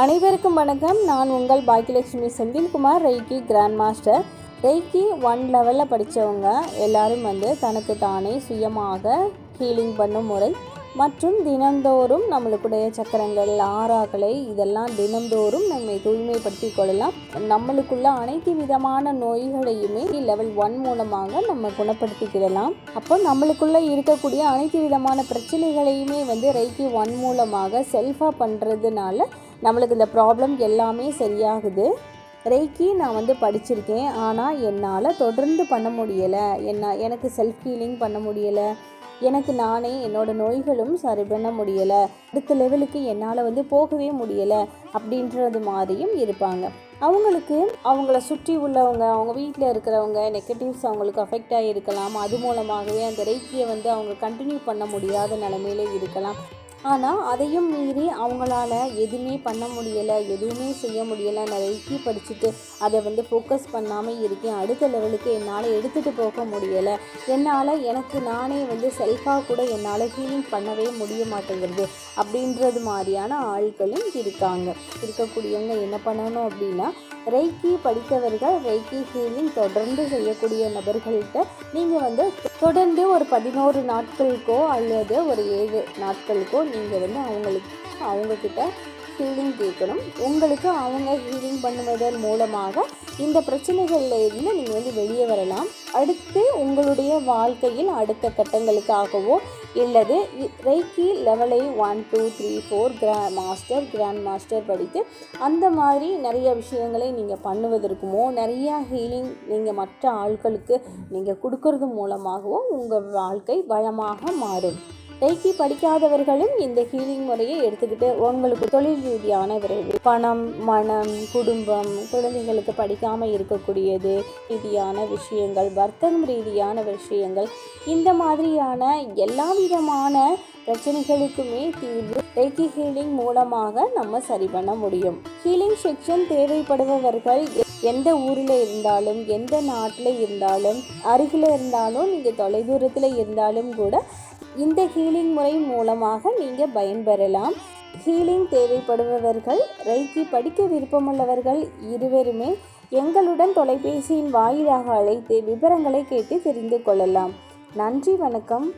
அனைவருக்கும் வணக்கம். நான் உங்கள் Bhagyalakshmi Senthilkumar reiki grand master reiki one லெவலில் படித்தவங்க எல்லாரும் வந்து தனக்கு தானே சுயமாக ஹீலிங் பண்ணும் முறை. மற்றும் தினந்தோறும் நம்மளுக்குடைய சக்கரங்கள் ஆறாக்களை இதெல்லாம் தினந்தோறும் நம்மை தூய்மைப்படுத்திக் கொள்ளலாம். நம்மளுக்குள்ள அனைத்து விதமான நோய்களையுமே லெவல் ஒன் மூலமாக நம்ம குணப்படுத்திக்கிடலாம். அப்போ நம்மளுக்குள்ள இருக்கக்கூடிய அனைத்து விதமான பிரச்சனைகளையுமே வந்து ரைக்கி ஒன் மூலமாக செல்ஃபாக பண்ணுறதுனால நம்மளுக்கு இந்த ப்ராப்ளம் எல்லாமே சரியாகுது. ரெய்க்கி நான் வந்து படிச்சிருக்கேன். ஆனால் என்னால் தொடர்ந்து பண்ண முடியலை. என்ன எனக்கு செல்ஃப் ஹீலிங் பண்ண முடியலை. எனக்கு நானே என்னோட நோய்களும் சரி பண்ண முடியலை. அடுத்த லெவலுக்கு என்னால் வந்து போகவே முடியலை அப்படின்றது மாதிரியும் இருப்பாங்க. அவங்களுக்கு அவங்கள சுற்றி உள்ளவங்க அவங்க வீட்டில் இருக்கிறவங்க நெகட்டிவ்ஸ் அவங்களுக்கு அஃபெக்ட் ஆகியிருக்கலாம் அது மூலமாகவே அந்த ரெய்க்கியை வந்து அவங்க கண்டினியூ பண்ண முடியாத நிலமையில இருக்கலாம். ஆனால் அதையும் மீறி அவங்களால எதுவுமே பண்ண முடியலை எதுவுமே செய்ய முடியலை. நான் ரெய்க்கி படிச்சுட்டு அதை வந்து ஃபோக்கஸ் பண்ணாமல் இருக்கேன். அடுத்த லெவலுக்கு என்னால் எடுத்துகிட்டு போக முடியலை. என்னால் எனக்கு நானே வந்து செல்ஃபாக கூட என்னால் ஹீலிங் பண்ணவே முடிய மாட்டேங்கிறது அப்படின்றது மாதிரியான ஆட்களும் இருக்காங்க. இருக்கக்கூடியவங்க என்ன பண்ணணும் அப்படின்னா ரெய்க்கி படித்தவர்கள் ரெய்க்கி ஹீலிங் தொடர்ந்து செய்யக்கூடிய நபர்கள்கிட்ட நீங்கள் வந்து தொடர்ந்து ஒரு பதினோரு நாட்களுக்கோ அல்லது ஒரு ஏழு நாட்களுக்கோ நீங்கள் வந்து அவங்களுக்கு அவங்கக்கிட்ட ஹீலிங் கேட்கணும். உங்களுக்கு அவங்க ஹீலிங் பண்ணுவதன் மூலமாக இந்த பிரச்சனைகளில் இருந்து நீங்கள் வந்து வெளியே வரலாம். அடுத்து உங்களுடைய வாழ்க்கையில் அடுத்த கட்டங்களுக்காகவோ இல்லது ரெய்கி லெவலை ஒன் டூ த்ரீ ஃபோர் கிரா மாஸ்டர் கிராண்ட் மாஸ்டர் படித்து அந்த மாதிரி நிறைய விஷயங்களை நீங்கள் பண்ணுவதற்குமோ நிறையா ஹீலிங் நீங்கள் மற்ற ஆட்களுக்கு நீங்கள் கொடுக்கறது மூலமாகவும் உங்கள் வாழ்க்கை வளமாக மாறும். ரெய்கி படிக்காதவர்களும் இந்த ஹீலிங் முறையை எடுத்துக்கிட்டு உங்களுக்கு தொழில் ரீதியான விரைவு பணம் மனம் குடும்பம் குழந்தைகளுக்கு படிக்காமல் இருக்கக்கூடியது ரீதியான விஷயங்கள் வர்த்தகம் ரீதியான விஷயங்கள் இந்த மாதிரியான எல்லா விதமான பிரச்சனைகளுக்குமே தீர்வு ரெய்கி ஹீலிங் மூலமாக நம்ம சரி பண்ண முடியும். ஹீலிங் செக்ஷன் தேவைப்படுபவர்கள் எந்த ஊரில் இருந்தாலும் எந்த நாட்டில் இருந்தாலும் அருகில் இருந்தாலும் நீங்கள் தொலைதூரத்தில் இருந்தாலும் கூட இந்த ஹீலிங் முறை மூலமாக நீங்கள் பயன்பெறலாம். ஹீலிங் தேவைப்படுபவர்கள் ரைக்கி படிக்க விருப்பமுள்ளவர்கள் இருவருமே எங்களுடன் தொலைபேசியின் வாயிலாக அழைத்து விவரங்களை கேட்டு தெரிந்து கொள்ளலாம். நன்றி வணக்கம்.